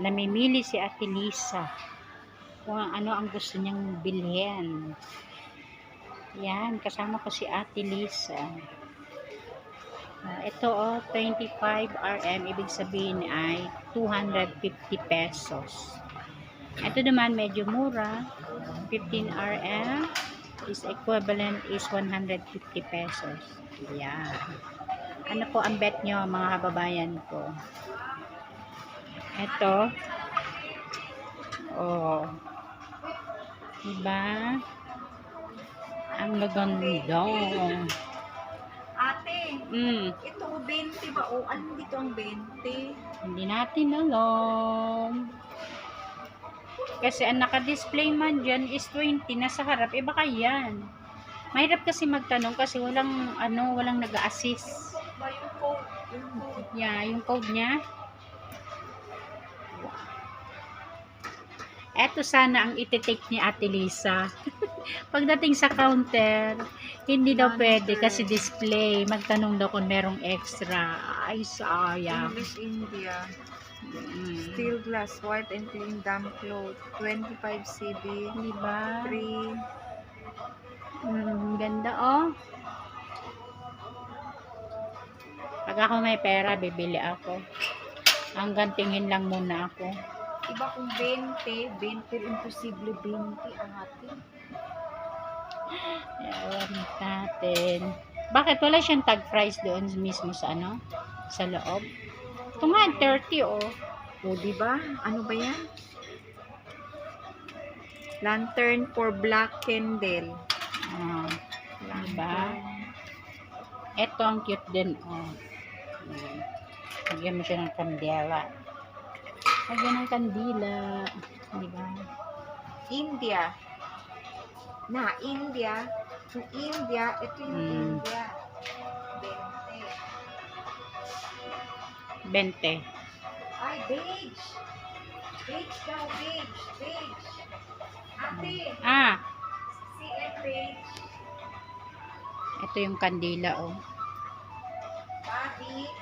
namimili si Ate Lisa kung ano ang gusto niyang bilhin. Yan, kasama ko si Ate Lisa. Ah, ito oh, 25 RM, ibig sabihin ay 250 pesos. Ito naman medyo mura, 15 RM is equivalent is 150 pesos. Yan. Ano po ang bet nyo mga kababayan ko? Ito. Oh. Diba? Ang maganda. Ate, Mm. ito 20 ba? O, ano dito ang 20? Hindi natin alam. Kasi ang naka-display man dyan is 20 nasa harap. Eh baka yan. Mahirap kasi magtanong kasi walang ano, walang nag-assist. Yung code? Yung code. Yeah, yung code niya. Eto sana ang ititake ni Ate Lisa. Pagdating sa counter, hindi daw pwede kasi display. Magtanong daw kung merong extra. Ay, sayang. English India. Mm. Steel glass, white and clean damp cloth. 25 CB. Diba? 3. Mm, ganda oh. Pag ako may pera, bibili ako. Hanggang tingin lang muna ako. Iba kung 20, 20 imposible 20 ang atin. Ewan natin. Bakit wala siyang tag price doon mismo sa ano? Sa loob? Ito nga, 30 oh. O, di ba? Ano ba yan? Lantern for black candle. Ah, Lantern. Diba? ito ang cute din oh. Ayan. Lagyan mo siya ng kandela. Lagyan ng kandila. Di ba? India. Na, India. Yung India, ito yung Mm. India. 20. 20. Ay, beige. Beige daw, beige. Beige. Ate, Ah, CF beige. ito yung kandila oh. Body.